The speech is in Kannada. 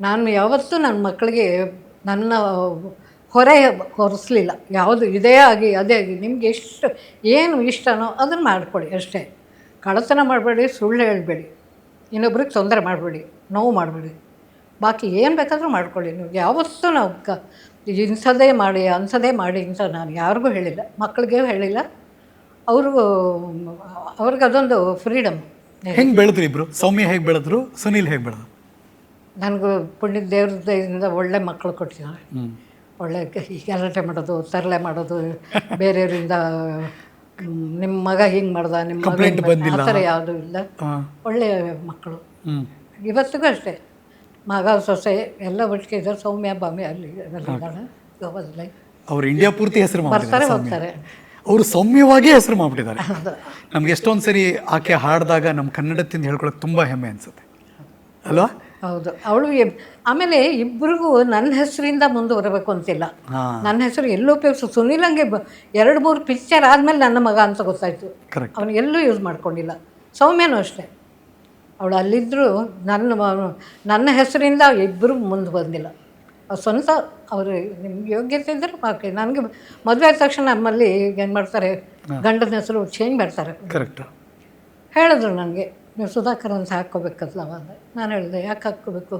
ನಾನು ಯಾವತ್ತೂ ನನ್ನ ಮಕ್ಕಳಿಗೆ ನನ್ನ ಹೊರೆ ಹೊರಿಸ್ಲಿಲ್ಲ ಯಾವುದು ಇದೇ ಆಗಿ, ಅದೇ ಆಗಿ, ನಿಮ್ಗೆ ಎಷ್ಟು, ಏನು ಇಷ್ಟನೋ ಅದನ್ನು ಮಾಡ್ಕೊಳ್ಳಿ ಅಷ್ಟೇ. ಕಳತನ ಮಾಡಬೇಡಿ, ಸುಳ್ಳು ಹೇಳಬೇಡಿ. ಇನ್ನೊಬ್ರಿಗೆ ತೊಂದರೆ ಮಾಡಬೇಡಿ, ನೋವು ಮಾಡಬೇಡಿ. ಬಾಕಿ ಏನು ಬೇಕಾದರೂ ಮಾಡ್ಕೊಳ್ಳಿ ನೀವು. ಯಾವತ್ತೂ ನಾವು ಕ, ಇಂಥದ್ದೇ ಮಾಡಿ, ಅಂಥದ್ದೇ ಮಾಡಿ ಅಂತ ನಾನು ಯಾರಿಗೂ ಹೇಳಿಲ್ಲ. ಮಕ್ಕಳಿಗೆ ಹೇಳಿಲ್ಲ. ಅವ್ರಿಗೂ ಅವ್ರಿಗೆ ಅದೊಂದು ಫ್ರೀಡಮ್ ಹೆಂಗೆ ಬೆಳೆದ್ರಿ ಇಬ್ಬರು ಸೌಮ್ಯ ಹೇಗೆ ಬೆಳೆದ್ರು? ಸುನೀಲ್ ಹೇಗೆ ಬೆಳೆದ್ರು? ನನಗೂ ಪುಣ್ಯ ದೇವ್ರದಿಂದ ಒಳ್ಳೆ ಮಕ್ಕಳು ಕೊಟ್ಟಿದ್ದಾರೆ ಒಳ್ಳೆ ಗಲಾಟೆ ಮಾಡೋದು ತರಲೆ ಮಾಡೋದು ಬೇರೆಯವರಿಂದ ನಿಮ್ಮ ಮಗ ಹಿಂಗೆ ಮಾಡ್ದ ನಿಮ್ಮ ಮಗ. ಆ ಥರ ಯಾವುದೂ ಇಲ್ಲ. ಒಳ್ಳೆಯ ಮಕ್ಕಳು ಇವತ್ತಿಗೂ ಅಷ್ಟೇ. ಮಗ ಸೊಸೆ ಎಲ್ಲ ಒಟ್ಟಿಗೆ ಇದ್ದಾರೆ. ಸೌಮ್ಯ ಬಾಮಿ ಅಲ್ಲಿ ಇದ್ದಾಳೆ ಗೋವಾದಲ್ಲಿ. ಅವ್ರು ಇಂಡಿಯಾ ಪೂರ್ತಿ ಹೆಸರು ಬರ್ತಾರೆ ಹೋಗ್ತಾರೆ. ಅವರು ಸೌಮ್ಯವಾಗೇ ಹೆಸರು ಮಾಡಿಬಿಟ್ಟಿದ್ದಾರೆ. ನಮ್ಗೆ ಎಷ್ಟೊಂದು ಸರಿ ಆಕೆ ಹಾಡಿದಾಗ ನಮ್ಮ ಕನ್ನಡದಿಂದ ಹೇಳ್ಕೊಳಕ್ಕೆ ತುಂಬ ಹೆಮ್ಮೆ ಅನಿಸುತ್ತೆ. ಅಲ್ವಾ? ಹೌದು. ಅವಳು ಆಮೇಲೆ ಇಬ್ಬರಿಗೂ ನನ್ನ ಹೆಸರಿಂದ ಮುಂದುವರಬೇಕು ಅಂತಿಲ್ಲ. ನನ್ನ ಹೆಸರು ಎಲ್ಲೂ ಉಪಯೋಗಿಸು ಹಾಗೆ ಬ ಎರಡು ಮೂರು ಪಿಕ್ಚರ್ ಆದಮೇಲೆ ನನ್ನ ಮಗ ಅಂತ ಗೊತ್ತಾಯಿತು. ಅವನು ಎಲ್ಲೂ ಯೂಸ್ ಮಾಡ್ಕೊಂಡಿಲ್ಲ. ಸೌಮ್ಯನೂ ಅಷ್ಟೇ. ಅವಳು ಅಲ್ಲಿದ್ದರೂ ನನ್ನ ನನ್ನ ಹೆಸರಿಂದ ಇಬ್ಬರು ಮುಂದೆ ಬಂದಿಲ್ಲ. ಅವ್ರು ಸ್ವಂತ ಅವರು ನಿಮ್ಗೆ ಯೋಗ್ಯತೆ ಇದ್ದರೆ ಓಕೆ ನನಗೆ ಮದುವೆ ಆದ ತಕ್ಷಣ ನಮ್ಮಲ್ಲಿ ಏನು ಮಾಡ್ತಾರೆ ಗಂಡನ ಹೆಸರು ಚೇಂಜ್ ಮಾಡ್ತಾರೆ. ಕರೆಕ್ಟ್ ಹೇಳಿದ್ರು ನನಗೆ. ನೀವು ಸುಧಾಕರ್ ಅಂತ ಹಾಕ್ಕೋಬೇಕಲ್ಲ ಅಂದೆ ನಾನು ಹೇಳಿದೆ ಯಾಕೆ ಹಾಕ್ಕೋಬೇಕು?